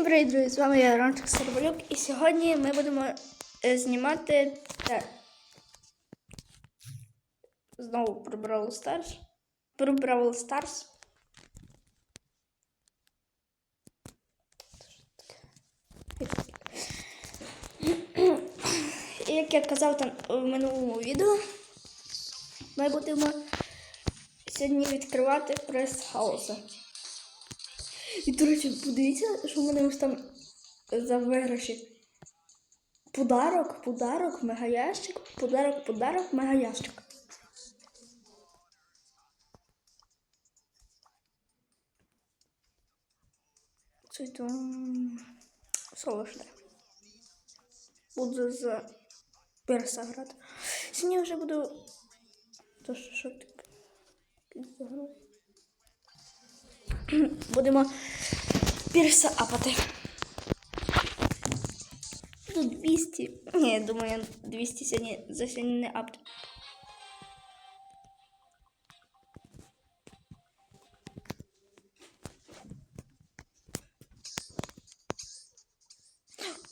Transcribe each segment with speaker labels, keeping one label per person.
Speaker 1: Всім привіт, друзі! З вами я Ромчик Сербалюк і сьогодні ми будемо е, знімати те. Знову про Brawl Stars. Про Brawl Stars. І як я казав там в минулому відео, ми будемо сьогодні відкривати прес хаоса. І, до речі, подивіться, що в мене ось там за виграші. Подарок, подарок, мегаящик, подарок, подарок, мегаящик. Це там солошне. Буду за перса грати. Сьогодні вже буду. То що, таке? Будемо пірса апати. Ну, 200. Ні, я думаю, 200 сьогодні за сьогодні не апт.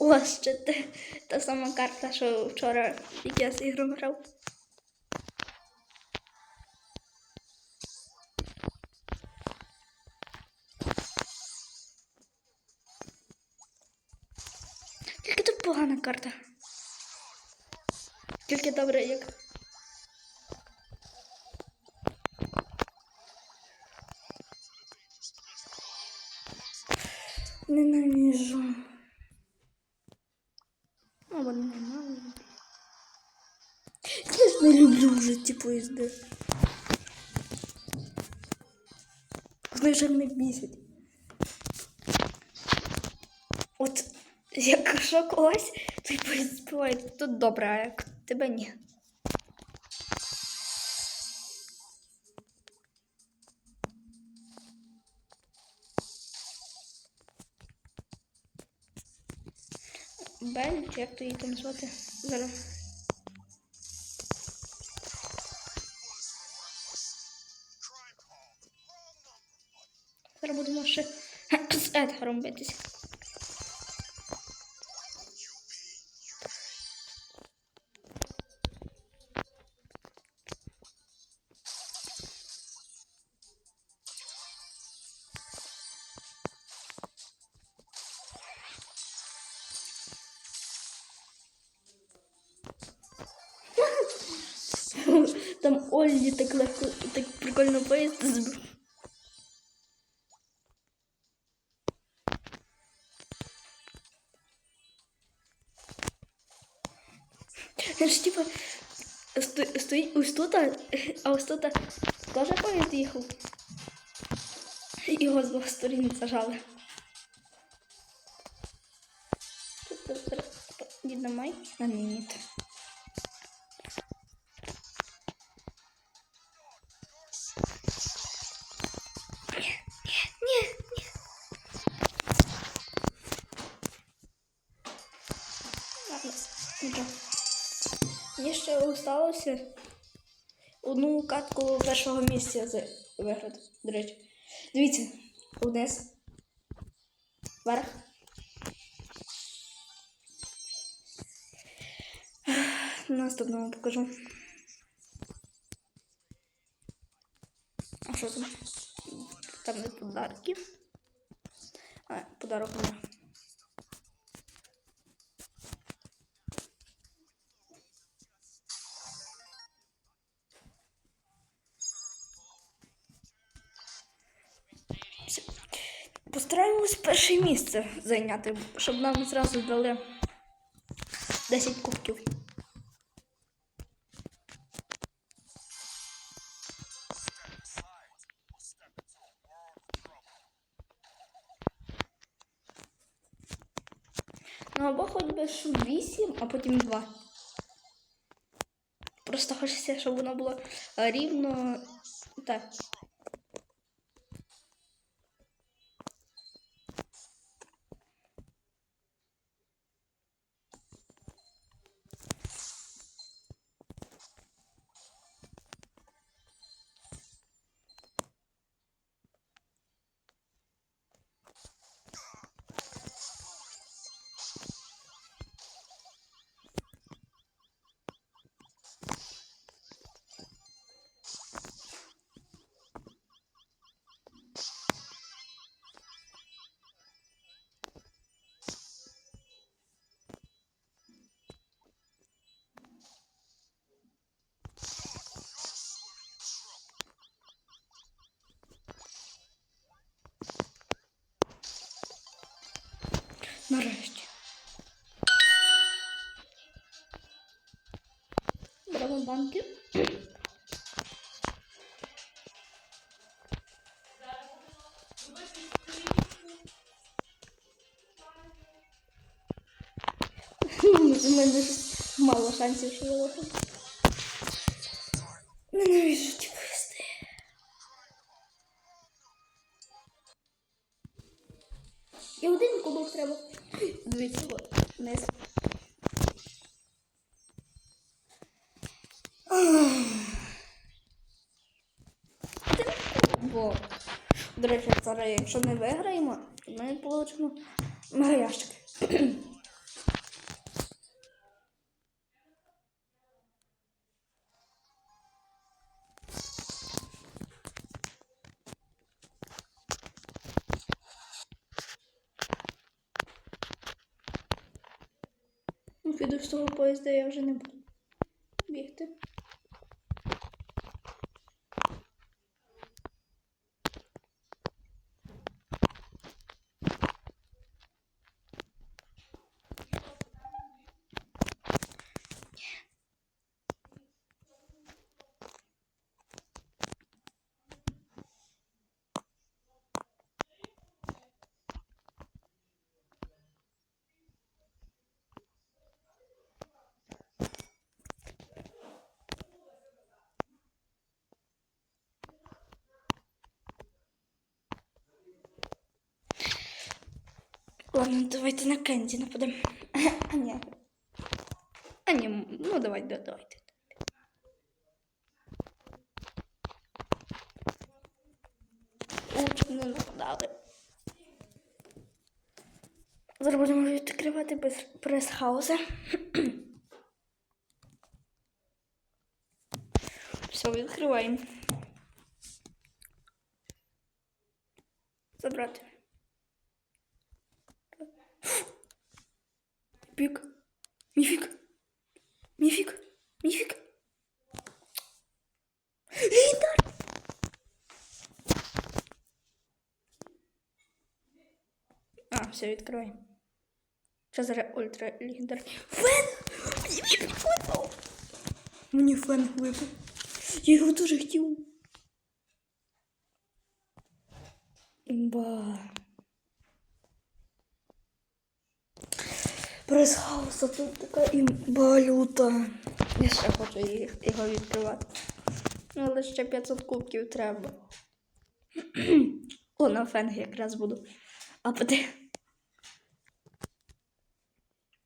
Speaker 1: О, ще те, та сама карта, що вчора я з грав. Погана карта. Тільки добре, як. Ненавижу. Або ненавижу. Я не люблю вже ті поїзди. Знаєш, як мене бісять. От якщо когось той поїзд збиває, то добре, а як тебе ні. Бель, чи як то її там звати? Зараз. Зараз будемо ще з Едгаром битися. Там Оллі так легко, так прикольно поїзд збив. Він типа сто- стоїть ось тут, а а ось тут теж поїзд їхав. Його з двох сторін зажали. Дінамайк на мініт. Ще залишилося одну катку першого місця виграти, до речі. Дивіться, вниз. Вверх. Наступному покажу. А що там? Там не подарки. А, подарок у мене. Постараємось перше місце зайняти, щоб нам зразу дали 10 кубків. Ну або хоч би щоб 8, а потім 2. Просто хочеться, щоб воно було рівно так. Беремо банки. У мене мало шансів, що я лоху. Ненавижу ті квести. І один кубок треба. Дивіться, от, вниз. Бо, до речі, зараз, якщо не виграємо, то ми получимо мегаящик. Ну, піду з того поїзда я вже не буду бігти. Ладно, давайте на Кенді нападемо. А ні. А ні, ну давай, да, давайте. Лучше не нападали. Зараз будемо відкривати без прес-хауса. Все, відкриваємо. Забрати. Пик. Мифик. Мифик. Мифик. Легендар. А, все, відкривай. Що зараз ультра легендар. Фен! Мені фен випав. Мені фен випав. Я його дуже хотів. Імба. Прес хауса тут така імба. Я ще хочу його відкривати. Ну, але ще 500 кубків треба. О, на фенг якраз буду. А.